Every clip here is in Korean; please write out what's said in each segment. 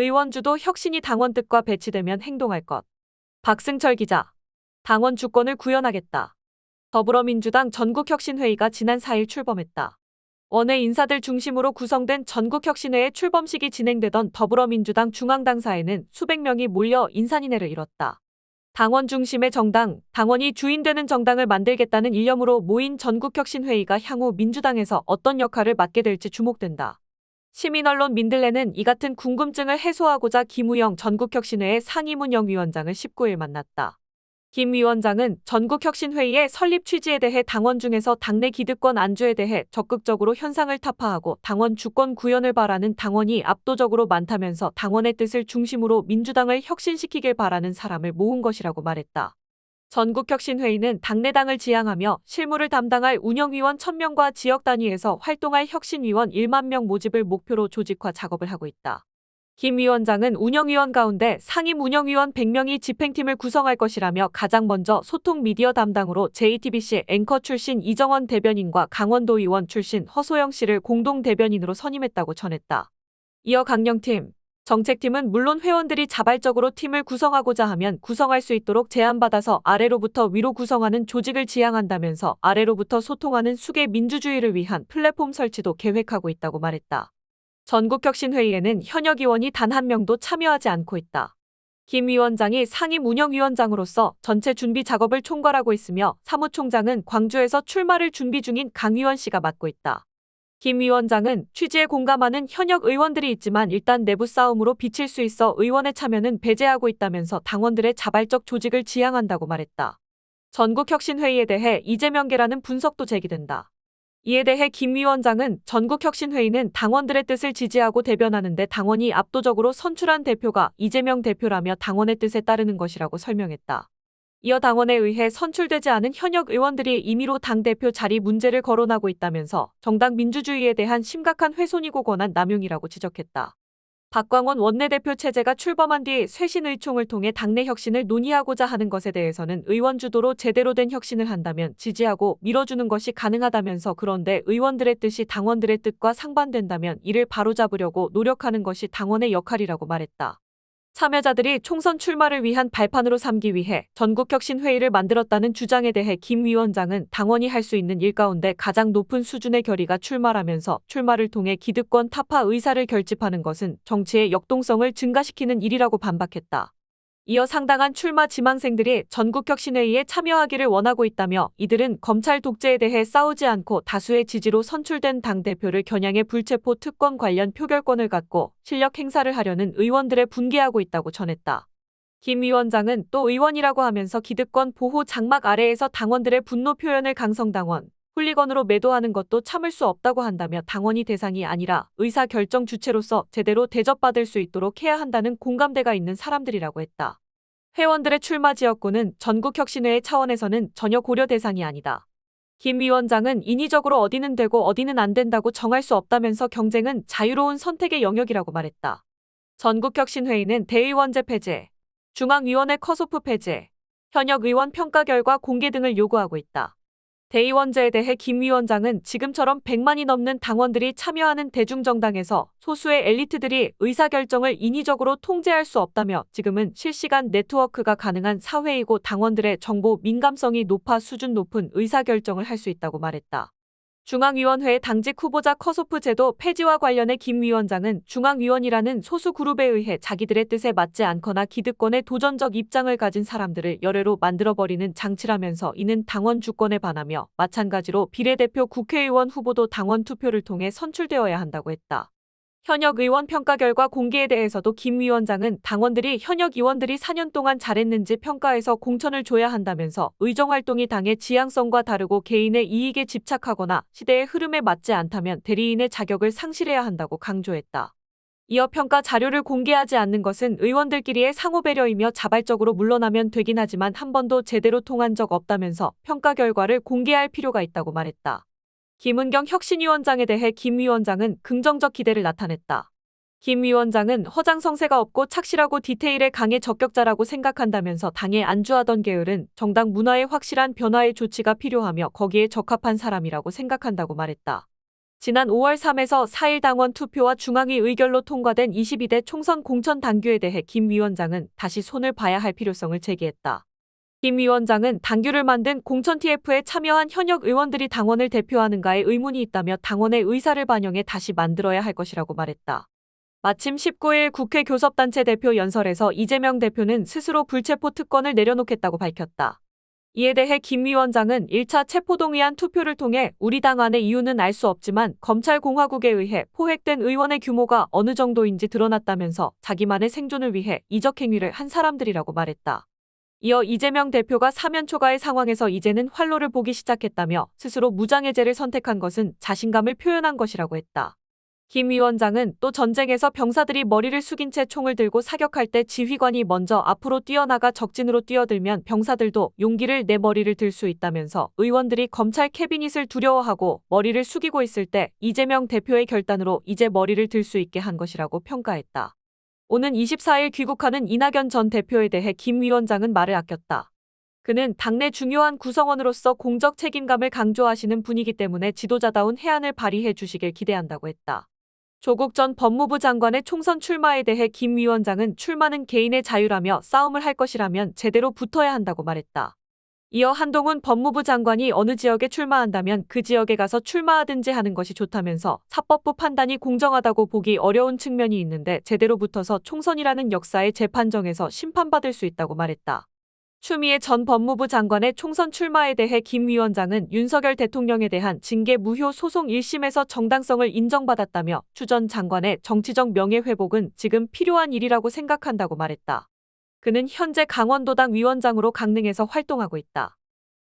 의원주도 혁신이 당원 뜻과 배치되면 행동할 것. 박승철 기자. 당원 주권을 구현하겠다. 더불어민주당 전국혁신회의가 지난 4일 출범했다. 원외 인사들 중심으로 구성된 전국혁신회의 출범식이 진행되던 더불어민주당 중앙당사에는 수백 명이 몰려 인산인해를 이뤘다. 당원 중심의 정당, 당원이 주인되는 정당을 만들겠다는 일념으로 모인 전국혁신회의가 향후 민주당에서 어떤 역할을 맡게 될지 주목된다. 시민언론 민들레는 이 같은 궁금증을 해소하고자 김우영 전국혁신회의 상임운영 위원장을 19일 만났다. 김 위원장은 전국혁신회의의 설립 취지에 대해 당원 중에서 당내 기득권 안주에 대해 적극적으로 현상을 타파하고 당원 주권 구현을 바라는 당원이 압도적으로 많다면서 당원의 뜻을 중심으로 민주당을 혁신시키길 바라는 사람을 모은 것이라고 말했다. 전국혁신회의는 당내당을 지향하며 실무를 담당할 운영위원 1000명과 지역 단위에서 활동할 혁신위원 1만 명 모집을 목표로 조직화 작업을 하고 있다. 김 위원장은 운영위원 가운데 상임 운영위원 100명이 집행팀을 구성할 것이라며 가장 먼저 소통 미디어 담당으로 JTBC 앵커 출신 이정원 대변인과 강원도 의원 출신 허소영 씨를 공동 대변인으로 선임했다고 전했다. 이어 강령팀, 정책팀은 물론 회원들이 자발적으로 팀을 구성하고자 하면 구성할 수 있도록 제안받아서 아래로부터 위로 구성하는 조직을 지향한다면서 아래로부터 소통하는 수계 민주주의를 위한 플랫폼 설치도 계획하고 있다고 말했다. 전국혁신회의에는 현역 의원이 단 한 명도 참여하지 않고 있다. 김 위원장이 상임 운영위원장으로서 전체 준비 작업을 총괄하고 있으며 사무총장은 광주에서 출마를 준비 중인 강 의원 씨가 맡고 있다. 김 위원장은 취지에 공감하는 현역 의원들이 있지만 일단 내부 싸움으로 비칠 수 있어 의원의 참여는 배제하고 있다면서 당원들의 자발적 조직을 지향한다고 말했다. 전국혁신회의에 대해 이재명계라는 분석도 제기된다. 이에 대해 김 위원장은 전국혁신회의는 당원들의 뜻을 지지하고 대변하는데 당원이 압도적으로 선출한 대표가 이재명 대표라며 당원의 뜻에 따르는 것이라고 설명했다. 이어 당원에 의해 선출되지 않은 현역 의원들이 임의로 당대표 자리 문제를 거론하고 있다면서 정당 민주주의에 대한 심각한 훼손이고 권한 남용이라고 지적했다. 박광원 원내대표 체제가 출범한 뒤 쇄신 의총을 통해 당내 혁신을 논의하고자 하는 것에 대해서는 의원 주도로 제대로 된 혁신을 한다면 지지하고 밀어주는 것이 가능하다면서 그런데 의원들의 뜻이 당원들의 뜻과 상반된다면 이를 바로잡으려고 노력하는 것이 당원의 역할이라고 말했다. 참여자들이 총선 출마를 위한 발판으로 삼기 위해 전국혁신회의를 만들었다는 주장에 대해 김 위원장은 당원이 할 수 있는 일 가운데 가장 높은 수준의 결의가 출마라면서 출마를 통해 기득권 타파 의사를 결집하는 것은 정치의 역동성을 증가시키는 일이라고 반박했다. 이어 상당한 출마 지망생들이 전국혁신회의에 참여하기를 원하고 있다며 이들은 검찰 독재에 대해 싸우지 않고 다수의 지지로 선출된 당대표를 겨냥해 불체포 특권 관련 표결권을 갖고 실력 행사를 하려는 의원들에 분개하고 있다고 전했다. 김 위원장은 또 의원이라고 하면서 기득권 보호 장막 아래에서 당원들의 분노 표현을 강성당원, 훌리건으로 매도하는 것도 참을 수 없다고 한다며 당원이 대상이 아니라 의사 결정 주체로서 제대로 대접받을 수 있도록 해야 한다는 공감대가 있는 사람들이라고 했다. 회원들의 출마 지역구는 전국혁신회의 차원에서는 전혀 고려 대상이 아니다. 김 위원장은 인위적으로 어디는 되고 어디는 안 된다고 정할 수 없다면서 경쟁은 자유로운 선택의 영역이라고 말했다. 전국혁신회의는 대의원제 폐지, 중앙위원회 컷오프 폐지, 현역 의원 평가 결과 공개 등을 요구하고 있다. 대의원제에 대해 김 위원장은 지금처럼 100만이 넘는 당원들이 참여하는 대중정당에서 소수의 엘리트들이 의사결정을 인위적으로 통제할 수 없다며 지금은 실시간 네트워크가 가능한 사회이고 당원들의 정보 민감성이 높아 수준 높은 의사결정을 할 수 있다고 말했다. 중앙위원회 당직 후보자 컷오프 제도 폐지와 관련해 김 위원장은 중앙위원이라는 소수 그룹에 의해 자기들의 뜻에 맞지 않거나 기득권에 도전적 입장을 가진 사람들을 열애로 만들어버리는 장치라면서 이는 당원 주권에 반하며 마찬가지로 비례대표 국회의원 후보도 당원 투표를 통해 선출되어야 한다고 했다. 현역 의원 평가 결과 공개에 대해서도 김 위원장은 당원들이 현역 의원들이 4년 동안 잘했는지 평가해서 공천을 줘야 한다면서 의정 활동이 당의 지향성과 다르고 개인의 이익에 집착하거나 시대의 흐름에 맞지 않다면 대리인의 자격을 상실해야 한다고 강조했다. 이어 평가 자료를 공개하지 않는 것은 의원들끼리의 상호 배려이며 자발적으로 물러나면 되긴 하지만 한 번도 제대로 통한 적 없다면서 평가 결과를 공개할 필요가 있다고 말했다. 김은경 혁신위원장에 대해 김 위원장은 긍정적 기대를 나타냈다. 김 위원장은 허장성세가 없고 착실하고 디테일에 강해 적격자라고 생각한다면서 당에 안주하던 계열은 정당 문화의 확실한 변화의 조치가 필요하며 거기에 적합한 사람이라고 생각한다고 말했다. 지난 5월 3에서 4일 당원 투표와 중앙위 의결로 통과된 22대 총선 공천 당규에 대해 김 위원장은 다시 손을 봐야 할 필요성을 제기했다. 김 위원장은 당규를 만든 공천 TF에 참여한 현역 의원들이 당원을 대표하는가에 의문이 있다며 당원의 의사를 반영해 다시 만들어야 할 것이라고 말했다. 마침 19일 국회 교섭단체 대표 연설에서 이재명 대표는 스스로 불체포 특권을 내려놓겠다고 밝혔다. 이에 대해 김 위원장은 1차 체포동의안 투표를 통해 우리 당 안의 이유는 알 수 없지만 검찰 공화국에 의해 포획된 의원의 규모가 어느 정도인지 드러났다면서 자기만의 생존을 위해 이적 행위를 한 사람들이라고 말했다. 이어 이재명 대표가 사면 초과의 상황에서 이제는 활로를 보기 시작했다며 스스로 무장해제를 선택한 것은 자신감을 표현한 것이라고 했다. 김 위원장은 또 전쟁에서 병사들이 머리를 숙인 채 총을 들고 사격할 때 지휘관이 먼저 앞으로 뛰어나가 적진으로 뛰어들면 병사들도 용기를 내 머리를 들 수 있다면서 의원들이 검찰 캐비닛을 두려워하고 머리를 숙이고 있을 때 이재명 대표의 결단으로 이제 머리를 들 수 있게 한 것이라고 평가했다. 오는 24일 귀국하는 이낙연 전 대표에 대해 김 위원장은 말을 아꼈다. 그는 당내 중요한 구성원으로서 공적 책임감을 강조하시는 분이기 때문에 지도자다운 해안을 발휘해 주시길 기대한다고 했다. 조국 전 법무부 장관의 총선 출마에 대해 김 위원장은 출마는 개인의 자유라며 싸움을 할 것이라면 제대로 붙어야 한다고 말했다. 이어 한동훈 법무부 장관이 어느 지역에 출마한다면 그 지역에 가서 출마하든지 하는 것이 좋다면서 사법부 판단이 공정하다고 보기 어려운 측면이 있는데 제대로 붙어서 총선이라는 역사의 재판정에서 심판받을 수 있다고 말했다. 추미애 전 법무부 장관의 총선 출마에 대해 김 위원장은 윤석열 대통령에 대한 징계 무효 소송 1심에서 정당성을 인정받았다며 추 전 장관의 정치적 명예회복은 지금 필요한 일이라고 생각한다고 말했다. 그는 현재 강원도당 위원장으로 강릉에서 활동하고 있다.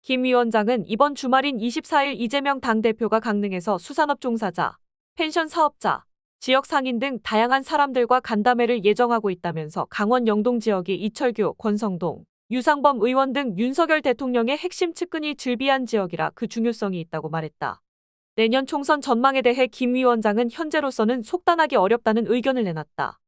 김 위원장은 이번 주말인 24일 이재명 당대표가 강릉에서 수산업 종사자, 펜션 사업자, 지역 상인 등 다양한 사람들과 간담회를 예정하고 있다면서 강원 영동 지역이 이철규, 권성동, 유상범 의원 등 윤석열 대통령의 핵심 측근이 즐비한 지역이라 그 중요성이 있다고 말했다. 내년 총선 전망에 대해 김 위원장은 현재로서는 속단하기 어렵다는 의견을 내놨다.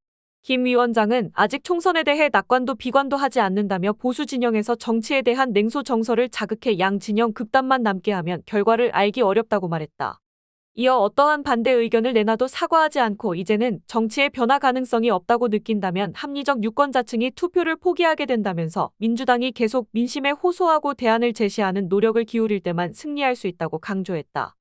김 위원장은 아직 총선에 대해 낙관도 비관도 하지 않는다며 보수 진영에서 정치에 대한 냉소 정서를 자극해 양 진영 극단만 남게 하면 결과를 알기 어렵다고 말했다. 이어 어떠한 반대 의견을 내놔도 사과하지 않고 이제는 정치의 변화 가능성이 없다고 느낀다면 합리적 유권자층이 투표를 포기하게 된다면서 민주당이 계속 민심에 호소하고 대안을 제시하는 노력을 기울일 때만 승리할 수 있다고 강조했다.